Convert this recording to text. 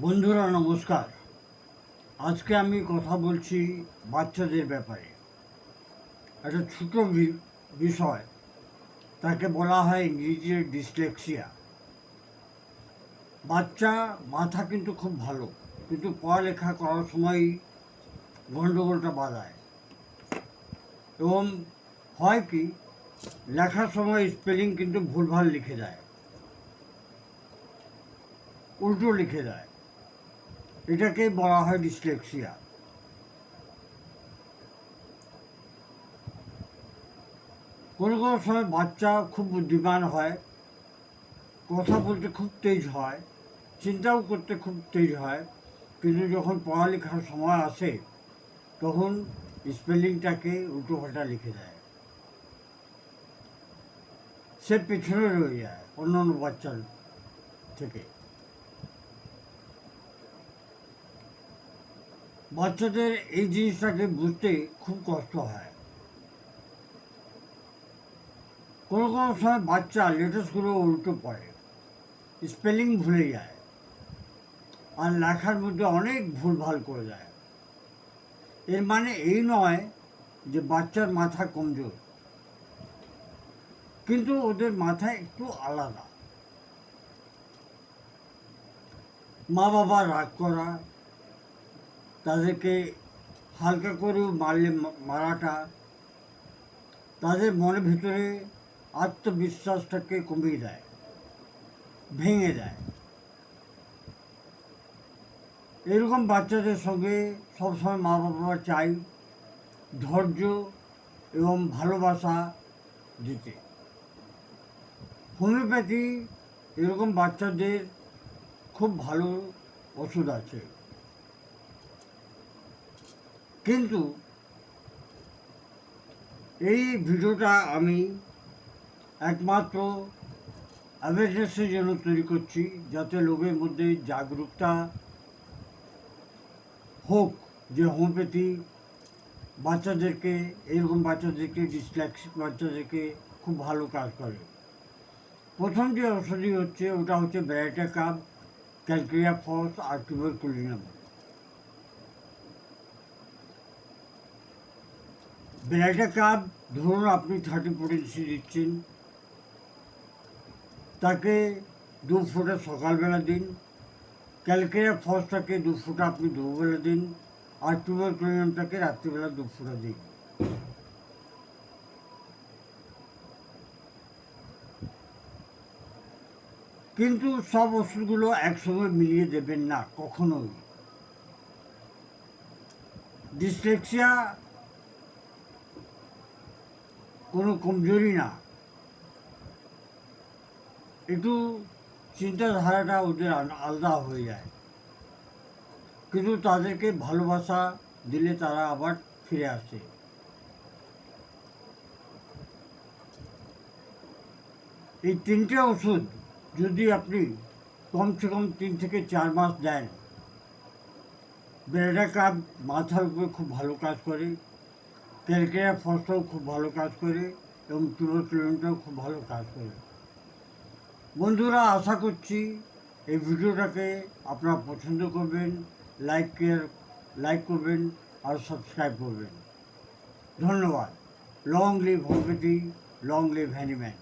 বন্ধুরা, নমস্কার। আজকে আমি কথা বলছি বাচ্চাদের ব্যাপারে। একটা ছোট বিষয়, তাকে বলা হয় ইংরেজিতে ডিসলেক্সিয়া। বাচ্চা, মাথা কিন্তু খুব ভালো, কিন্তু পড়ালেখা করার সময় গণ্ডগোলটা বাধায়। এবং হয় কি, লেখার সময় স্পেলিং কিন্তু ভুলভাল লিখে দেয়। উল্টো লিখে দেয়। এটাকে বলা হয় ডিসলেক্সিয়া। কোনো কোনো সময় বাচ্চা খুব বুদ্ধিমান হয়, কথা বলতে খুব তেজ হয়, চিন্তাও করতে খুব তেজ হয়, কিন্তু যখন পড়ালেখার সময় আসে, তখন স্পেলিংটাকে উল্টোপাল্টা লিখে দেয়। সে পেছনে রয়ে যায় অন্য অন্য বাচ্চার থেকে। বাচ্চাদের এই জিনিসটাকে বুঝতে খুব কষ্ট হয়। কোনো কোনো সময় বাচ্চা লেটেস্টগুলো উল্টো পড়ে, স্পেলিং ভুলে যায় আর লেখার মধ্যে অনেক ভুলভাল করে যায়। এর মানে এই নয় যে বাচ্চার মাথা কমজোর, কিন্তু ওদের মাথা একটু আলাদা। মা বাবা রাগ করা তাদেরকে হালকা করেও মারলে মারাটা, তাদের মনের ভিতরে আত্মবিশ্বাসটাকে কমিয়ে দেয়, ভেঙে দেয়। এরকম বাচ্চাদের সঙ্গে সবসময় মা বাবা চাই ধৈর্য এবং ভালোবাসা দিতে। হোমিওপ্যাথি এরকম বাচ্চাদের খুব ভালো ওষুধ আছে। কিন্তু এই ভিডিওটা আমি একমাত্র অ্যাওয়ারনেসের জন্য তৈরি করছি যাতে লোকের মধ্যে জাগরুকতা হোক, যে হোমিওপ্যাথি বাচ্চাদেরকে, এরকম বাচ্চাদেরকে ডিসলেক্সিক বাচ্চাদেরকে খুব ভালো কাজ করে। প্রথম যে ওষুধই হচ্ছে, ওটা হচ্ছে ব্যারাটা কাপ ক্যালকেরিয়া ফস আর টিউবারকুলিনাম। ব্যারাটা কাপ ধরুন আপনি থার্টি পোটেন্সি দিচ্ছেন। তাকে দু ফোঁটা সকালবেলা দিন। ক্যালকেরিয়া ফসটাকে দু ফোঁটা আপনি দুপুরবেলা দিন। আর টিউবারকুলিনামটাকে রাত্রিবেলা দু ফোঁটা দিন। কিন্তু সব ওষুধগুলো একসঙ্গে মিলিয়ে দেবেন না, কখনোই। ডিসলেক্সিয়া কোনো কমজোরি না। একটু চিন্তাধারাটা ওদের আলাদা হয়ে যায়। কিন্তু তাদেরকে ভালোবাসা দিলে তারা আবার ফিরে আসে। এই তিনটে ওষুধ যদি আপনি কমসে কম তিন থেকে চার মাস দেন বেড়া কাপ মাথার উপরে খুব ভালো কাজ করে। ক্যালকেরিয়া ফসল খুব ভালো কাজ করে এবং তুলো তুলনটাও খুব ভালো কাজ করে। বন্ধুরা, আশা করছি এই ভিডিওটাকে আপনারা পছন্দ করবেন লাইক কেয়ার লাইক করবেন আর সাবস্ক্রাইব করবেন। ধন্যবাদ। Long live homoeopathy long live Hahnemann